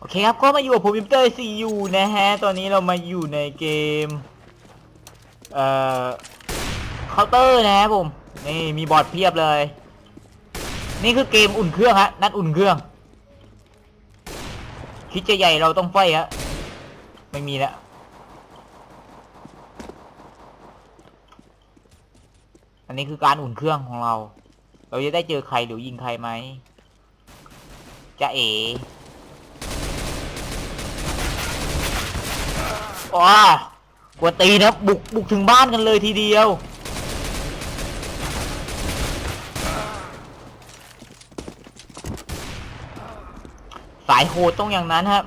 โอเคครับก็มาอยู่กับผมวิมเตอร์ซียูนะฮะ ตอนนี้เรามาอยู่ในเกม เอ่อเคาน์เตอร์นะผม นี่มีบอร์ดเพียบเลย นี่คือเกมอุ่นเครื่องฮะ นัดอุ่นเครื่อง คิดจะใหญ่เราต้องไฟฮะ ไม่มีแล้วอันนี้คือการอุ่นเครื่องของเรา เราจะได้เจอใครหรือยิงใครไหมจะเอ๋ ว้ากวนตีนะบุกบุกถึงบ้านกันเลยทีเดียว สายโหดต้องอย่างนั้นครับ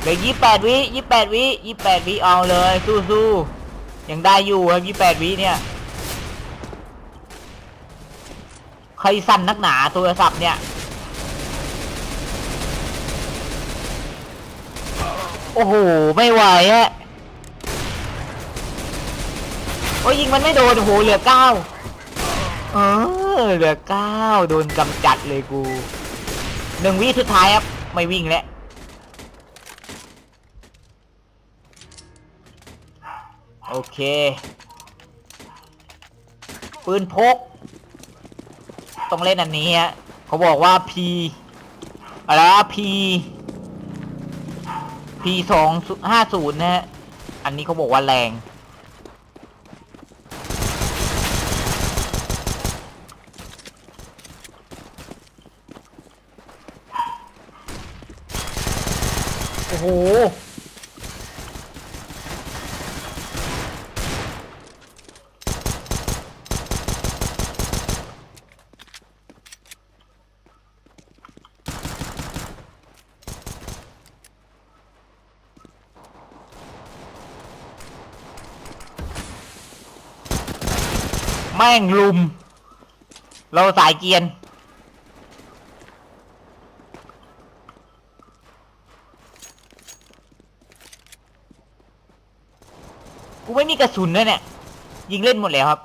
เหลือยี่แปดวิยี่แปดวิยี่แปดวิเอาเลย สู้ๆยังได้อยู่ครับยี่แปดวิเนี่ย ใครสั่นนักหนาโทรศัพท์เนี่ย โอ้โห ไม่ไหวฮะโอ้ยยิงมันไม่โดนโอ้โหเหลือเก้าเออเหลือเก้าโดนกำจัดเลยกูหนึ่งวิสุดท้ายครับ ไม่วิ่งแล้วโอเค ปืนพก ต้องเล่นอันนี้ฮะเขาบอกว่า P อะไรวะ P P สองห้าศูนย์นะฮะ อันนี้เขาบอกว่าแรง โอ้โห แม่งลุม เราสายเกียน กูไม่มีกระสุนเลยเนี่ย ยิงเล่นหมดแล้วครับ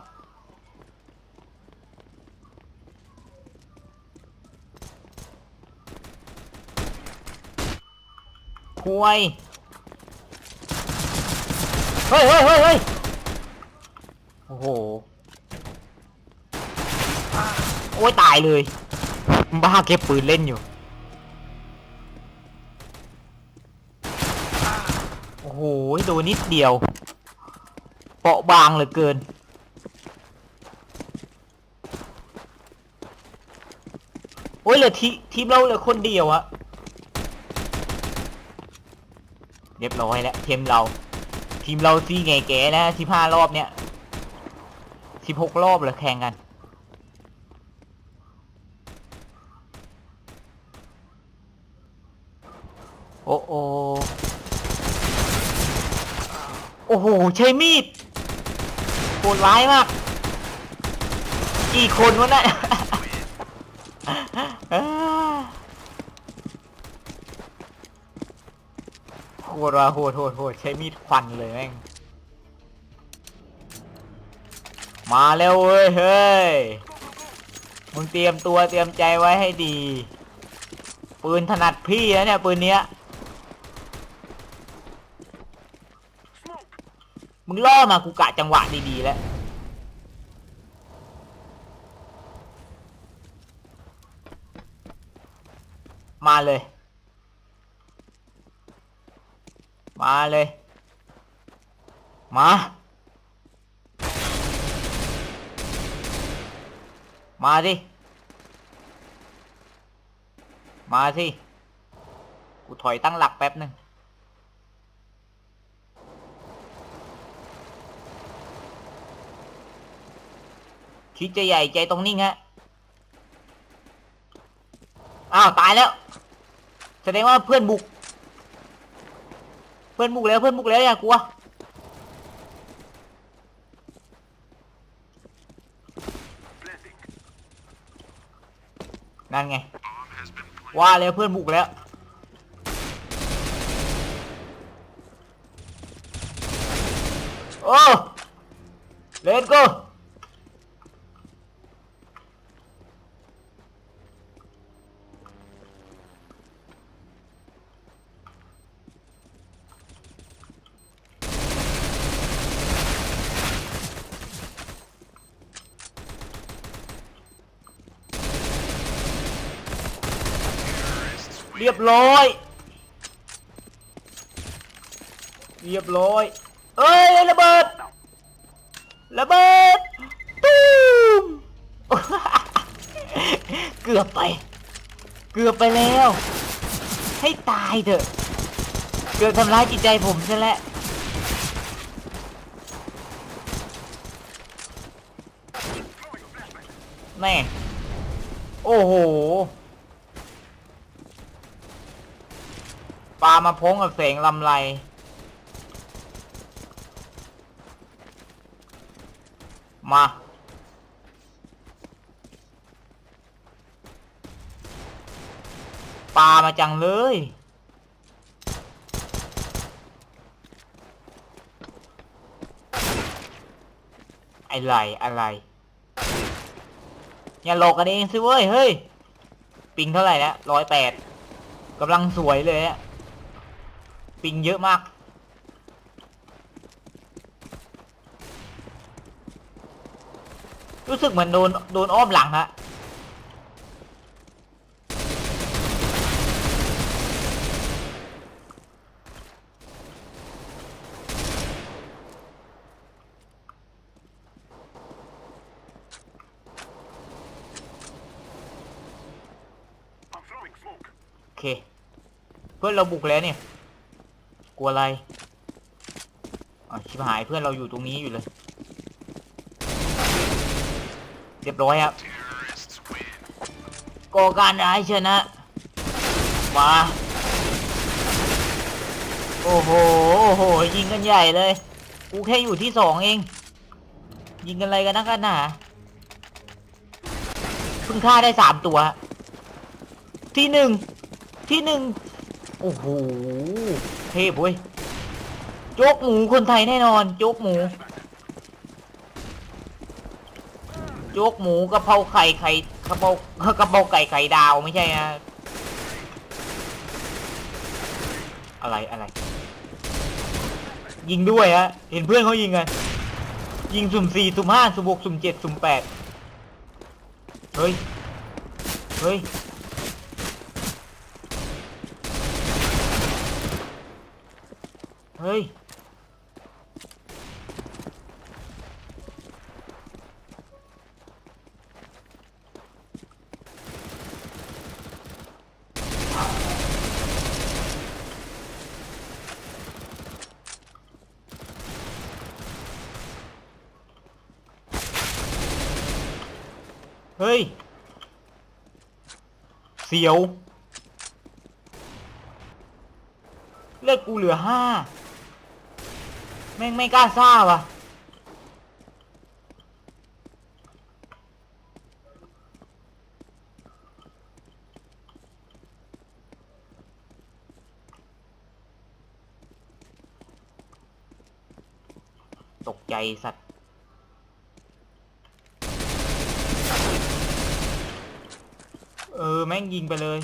ควยเฮ้ยเฮ้ยเฮ้ยเฮ้ยโอ้โห โอ้ยตายเลย บ้าเก็บปืนเล่นอยู่ โอ้โหโดนนิดเดียว เปราะบางเหลือเกิน โอ้ยเหลือทีทีมเราเหลือคนเดียวอะเรียบร้อยแล้วทีมเรา ทีมเราซีไงแกนะสิบห้ารอบเนี่ยสิบหกรอบเลยแข่งกัน โอ้โอโอ้โห ใช้มีดโหดร้ายมาก กี่คนวะเนี่ยโหดว่ะโหดโหดโหดใช้มีดฟันเลยแม่ง มาแล้วเว้ย เฮ้ย มึงเตรียมตัวเตรียมใจไว้ให้ดี ปืนถนัดพี่นะเนี่ย ปืนเนี้ย งล่อมากูกะจังหวะดีๆแล้วมาเลย มาเลย มา มาดิมาสิ กูถอยตั้งหลักแป๊บหนึ่ง คิดจะใหญ่ใจตรงนิ่งฮะ อ้าวตายแล้ว แสดงว่าเพื่อนบุก เพื่อนบุกแล้วเพื่อนบุกแล้วอย่ากลัว นั่นไง ว่าแล้วเพื่อนบุกแล้วโอ้เลนกู เรียบร้อย เรียบร้อย เอ้ยระเบิด ระเบิดตูมเกือบไป เกือบไปแล้ว ให้ตายเถอะ เกือบทำร้ายจิตใจผมซะแล้วแม่โอ้โห ปลามาพงกับเสียงลำไร มาปลามาจังเลย อะไร อะไร อย่าหลอกกันเองสิเว้ย เฮ้ย ปิงเท่าไหร่แล้วร้อยแปดกำลังสวยเลยอะ ปิงเยอะมาก รู้สึกเหมือนโดนโดนอ้อมหลังฮะโอเค เพื่อนเราบุกแล้วเนี่ย กลัวอะไรอ๋อชิบหายเพื่อนเราอยู่ตรงนี้อยู่เลย เรียบร้อยครับก่อการร้ายชนะมาโอ้โห โอ้โห ยิงกันใหญ่เลย กูแค่อยู่ที่สองเอง ยิงกันอะไรกันนักกันหนาเพิ่งฆ่าได้สามตัว ที่หนึ่ง ที่หนึ่ง โอ้โหเทพเว้ยโจ๊กหมูคนไทยแน่นอน โจ๊กหมู โจ๊กหมูกะเพราไข่ไข่กะเพรากะเพราไก่ไข่ดาวไม่ใช่นะอะไรอะไร ยิงด้วยฮะเห็นเพื่อนเขายิงไงยิงสุ่มสี่สุ่มห้าสุ่มหกสุ่มเจ็ดสุ่มแปดเฮ้ย เฮ้ย ฮ้ย เฮ้ย เสียว เลือดกูเหลือห้า แม่งไม่กล้าซ่าว่ะตกใจสัตว์ เออ แม่งยิงไปเลย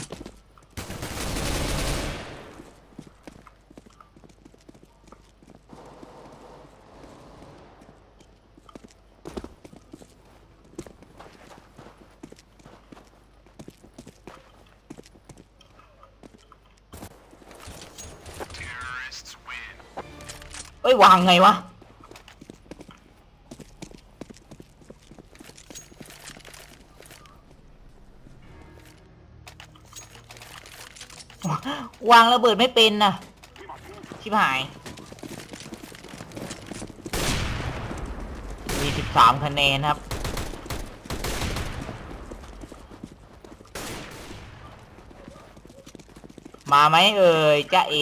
เอ้ยวางไงวะ วางระเบิดไม่เป็นนะชิบหาย มีสิบสามคะแนนครับ มาไหมเอ่ยจ้าเอ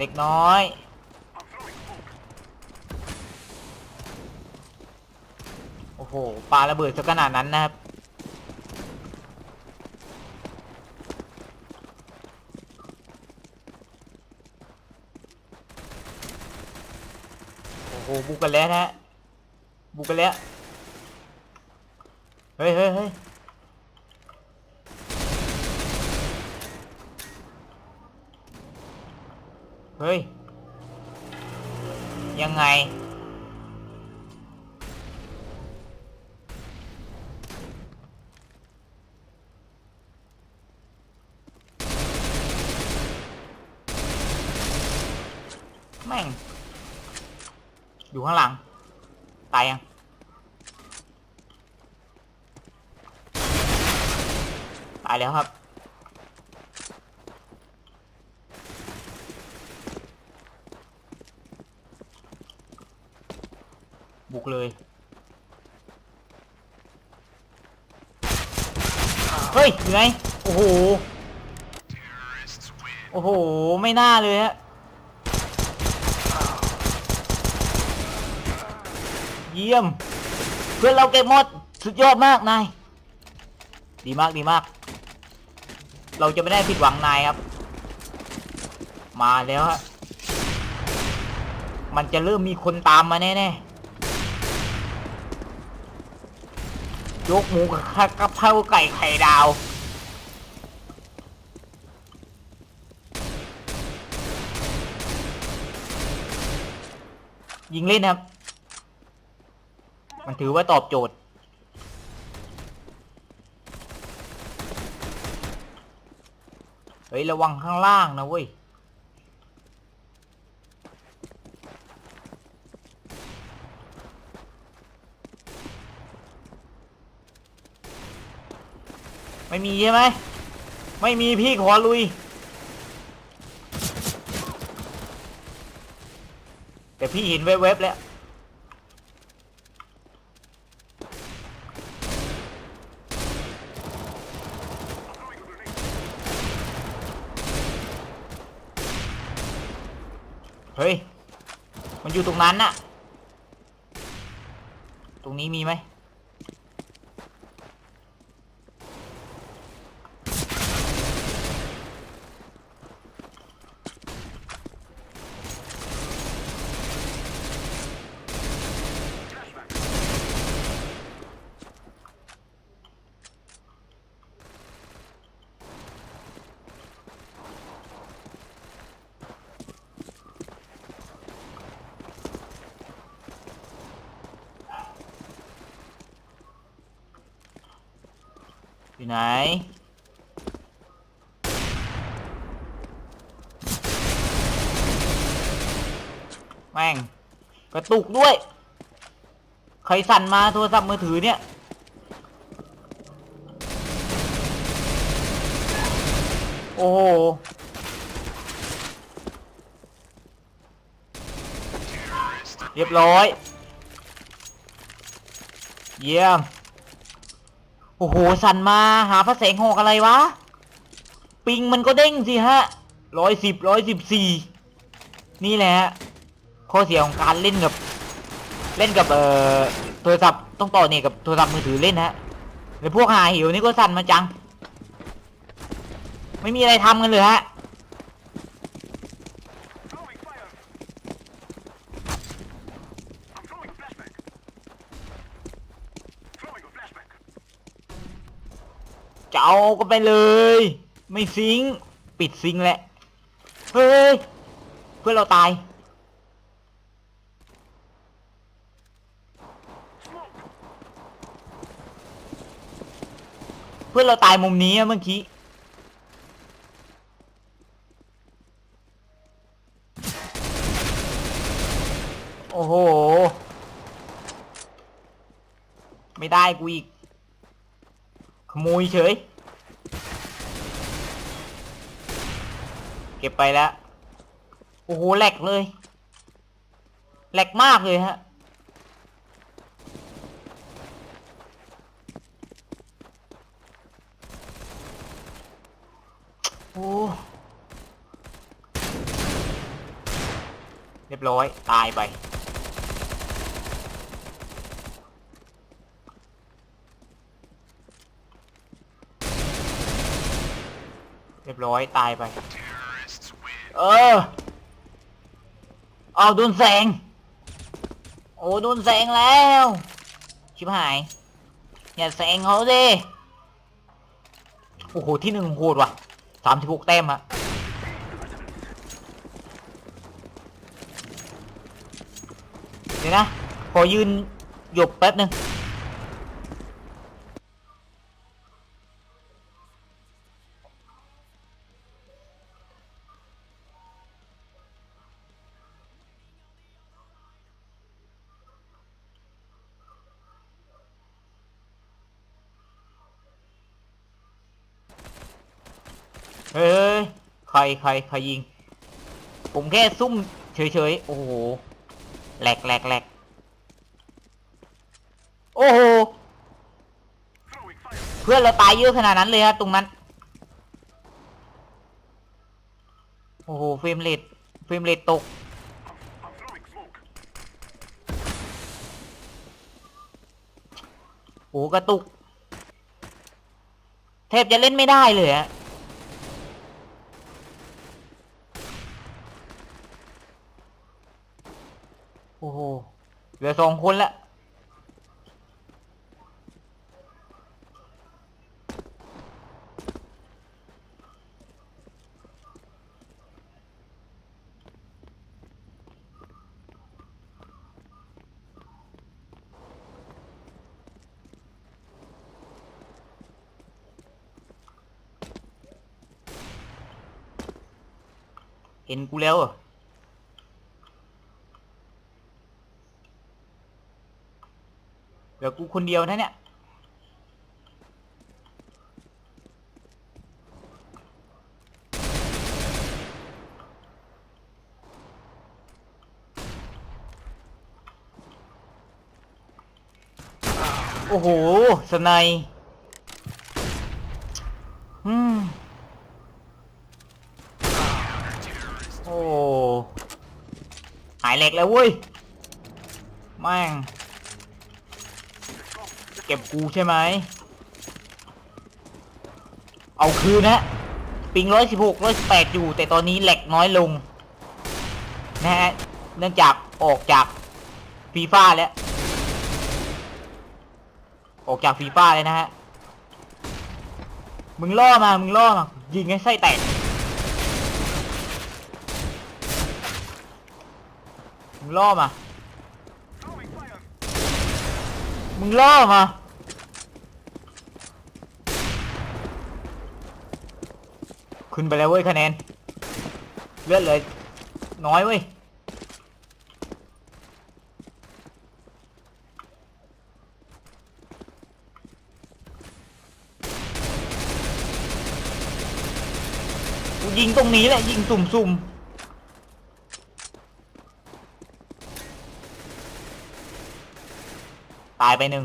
เด็กน้อย โอ้โหปาระเบิดซะขนาดนั้นนะครับ โอ้โห บุกกันแล้วนะฮะบุกกันแล้ว เฮ้ยเฮ้ยเฮ้ย เฮ้ย ยังไง แม่ง อยู่ข้างหลัง ตายยัง ตายแล้วครับ บุกเลย เฮ้ยอยู่ไหนโอ้โห โอ้โห ไม่น่าเลยฮะ เยี่ยม เพื่อนเราเก็บหมด สุดยอดมากนาย ดีมากดีมาก เราจะไม่ได้ผิดหวังนายครับ มาแล้วฮะ มันจะเริ่มมีคนตามมาแน่ๆ ยกหมูกับกะเพราไก่ไข่ดาว ยิงเล่นนะครับ มันถือว่าตอบโจทย์เฮ้ย ระวังข้างล่างนะเว้ย ไม่มีใช่ไหม ไม่มีพี่ขอลุย แต่พี่เห็นเว็บๆแล้ว เฮ้ย มันอยู่ตรงนั้นน่ะ ตรงนี้มีไหม ตุกด้วย ใครสั่นมาโทรศัพท์มือถือเนี่ย โอ้โห เรียบร้อย เยี่ยม โอ้โห สั่นมาหาพระแสงหอกอะไรวะ ปิงมันก็เด้งสิฮะร้อยสิบร้อยสิบสี่นี่แหละ ข้อเสียของการเล่นกับ เล่นกับเอ่อโทรศัพท์ต้องต่อเนี่ยกับโทรศัพท์มือถือเล่นฮะแล้วพวกหาหิวนี่ก็สั่นมาจัง ไม่มีอะไรทำกันเลยฮะจะเอาก็ไปเลย ไม่ซิง ปิดซิงแหละ เฮ้ย เพื่อเราตาย เพื่อนเราตายมุมนี้อะเมื่อกี้ โอ้โห ไม่ได้กูอีก ขโมยเฉย เก็บไปแล้ว โอ้โหแหลกเลยแหลกมากเลยฮะ โอ้เรียบร้อย ตายไปเรียบร้อยตายไป เออ เอาโดนแสง โอ้โดนแสงแล้ว ชิบหาย อย่าแสงเขาดิ โอ้โห ที่หนึ่งโหดว่ะ สามสิบหกแต้มอะเดี๋ยวนะขอยืนหยบแป๊บหนึ่ง เฮ้ยใครใครใครยิง ผมแค่ซุ่มเฉยๆ โอ้โหแหลกแหลกแหลกโอ้โห เพื่อนเราตายเยอะขนาดนั้นเลยครับตรงนั้น โอ้โหเฟรมเรทเฟรมเรทตก โอ้โหกระตุกแทบจะเล่นไม่ได้เลยอะโอ้โห จะส่งคุณละเห็นกูแล้วอะือกูคนเดียวนะเนี่ย โอ้โห สไนยอืมโอ้ หายเหล็กแล้วเว้ยแม่ง ก็บกูใช่ไหม เอาคืนนะ ปิงร้อยสิบหกร้อยสิบแปดอยู่ แต่ตอนนี้แหลกน้อยลง นะฮะ เนื่องจากออกจากฟีฟ่าแล้ว ออกจากฟีฟ่าเลยนะฮะ มึงล่อมา มึงล่อมา ยิงให้ไส้แตก มึงล่อมา มึงล่อมา ขึ้นไปแล้วเว้ยคะแนน เลือดเลย น้อยเว้ยกูยิงตรงนี้แหละ ยิงสุ่มๆตายไปหนึ่ง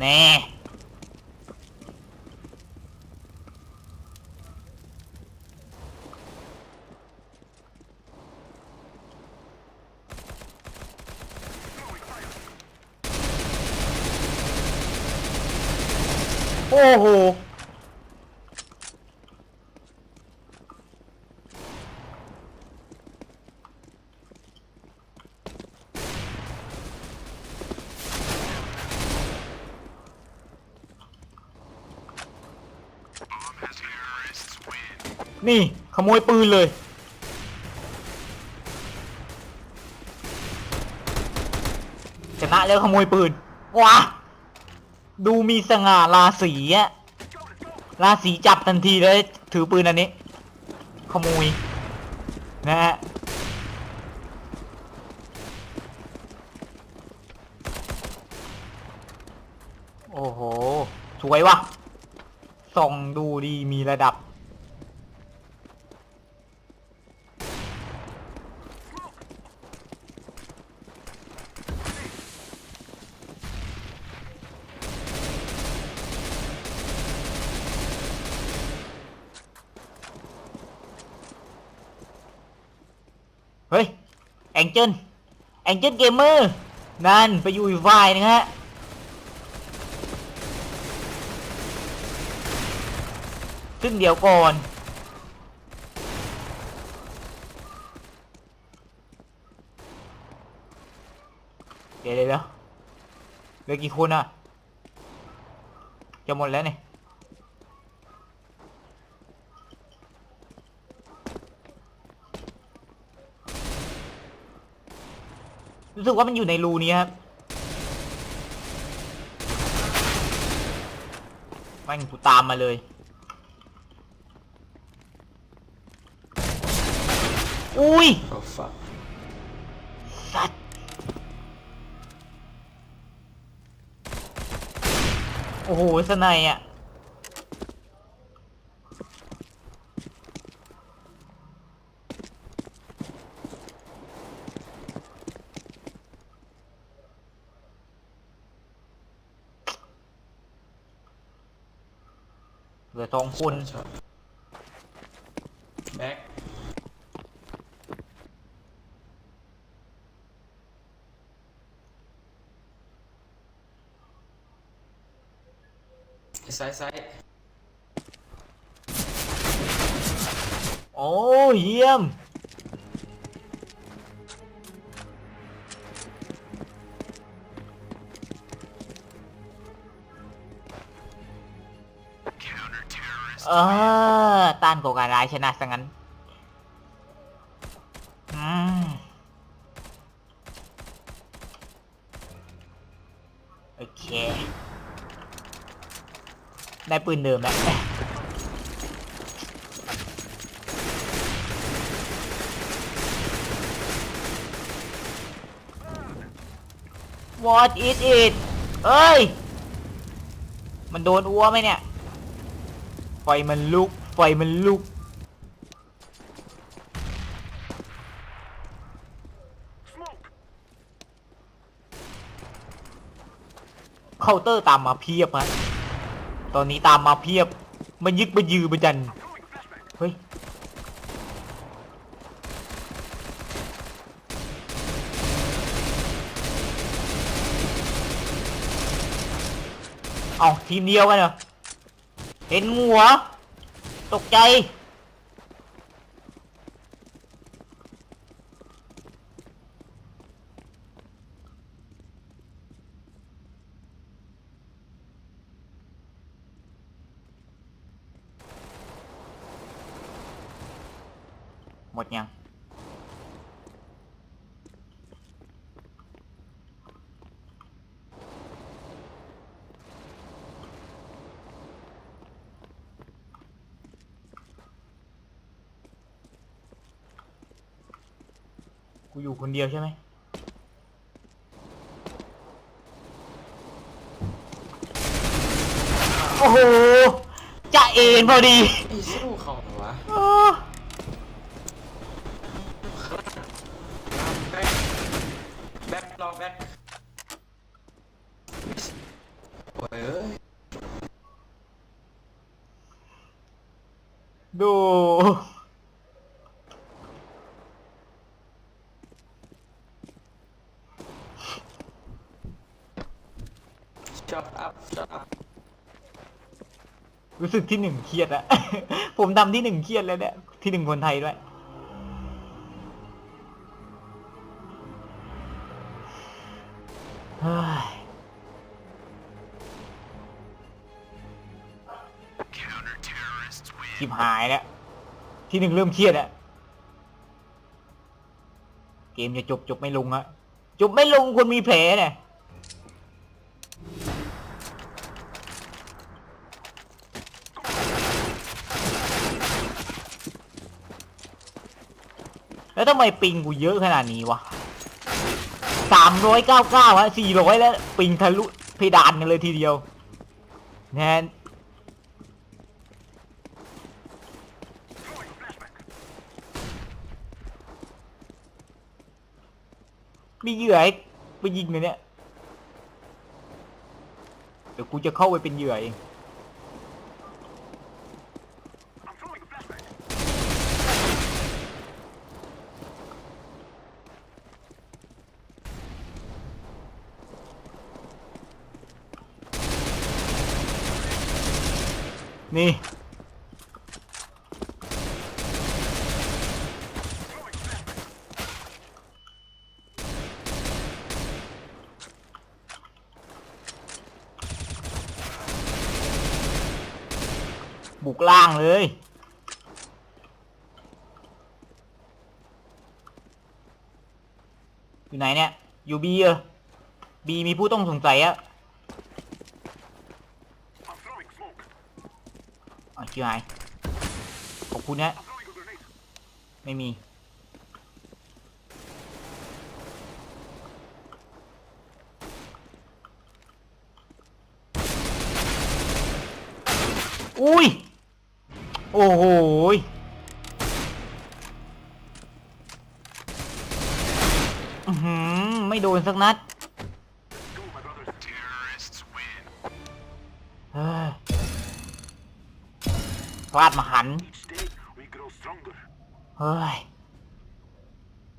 แน่ โอ้โห นี่ ขโมยปืนเลย ชนะแล้วขโมยปืนว้า ดูมีสง่าราศีอะราศีจับทันทีเลย ถือปืนอันนี้ ขโมยนะฮะโอ้โห สวยว่ะส่องดูดีมีระดับ เฮ้ย แองเจิลแองเจิลเกมเมอร์นั่นไปอยู่อีกฝ่ายนึงฮะซึ่งเดี๋ยวก่อนเดี๋ยวเดี๋ยวเดี๋ยวเหลือกี่คนอะ จะหมดแล้วเนี่ย สึกว่ามันอยู่ในรูนี้ครับแม่งกูตามมาเลย อุ้ย Oh fuck. สัตว์โอ้โหสไนยอะ เหลือสองคนช็อตแบ็คซ้ายซ้ายโอ้เยี่ยม เออต้านก่อการายชนะซะงั้นอืมโอเค ได้ปืนเดิมแล้ว What is it เอ้ย มันโดนอัวไหมเนี่ย ไฟมันลุกไฟมันลุก เคาน์เตอร์ตามมาเพียบฮะตอนนี้ตามมาเพียบ มันยึกมันยือมันจัน เฮ้ย เอาทีมเดียวกันเหรอ เห็นงูเหรอตกใจ กูอยู่คนเดียวใช่ไหมโอ้โหจะเอ็นพอดี ไอ้สู้เขาเหรอวะ โอ้ แบ็คแบ็ครอแบ็คโอ้ยเอ้ย ดู ช็อตอัพช็อตอัพรู้สึกที่หนึ่งเครียดอะผมทำที่หนึ่งเครียดแล้วเนี่ย ที่หนึ่งคนไทยด้วย ชิบหายแล้ว ที่หนึ่งเริ่มเครียดอะเกมจะจบจบไม่ลงอะจบไม่ลงคนมีแผลเนี่ย ทำไมปิงกูเยอะขนาดนี้วะสามร้อยเก้าเก้าฮะสี่ร้อยแล้ว ปิงทะลุเพดานกันเลยทีเดียวแนนมีเหยื่อให้ไปยิงเลยเนี่ย เดี๋ยวกูจะเข้าไปเป็นเหยื่อเอง I'm throwing a flashbang. นี่ บุกล่าง เลย อยู่ไหนเนี่ย อยู่บีเหรอบีมีผู้ต้องสงสัยอะอ๋อชิบหายขอบคุณนะ ไม่มี อุ้ย โอ้โหไม่โดนสักนัดพลาดมาหัน เฮ้ย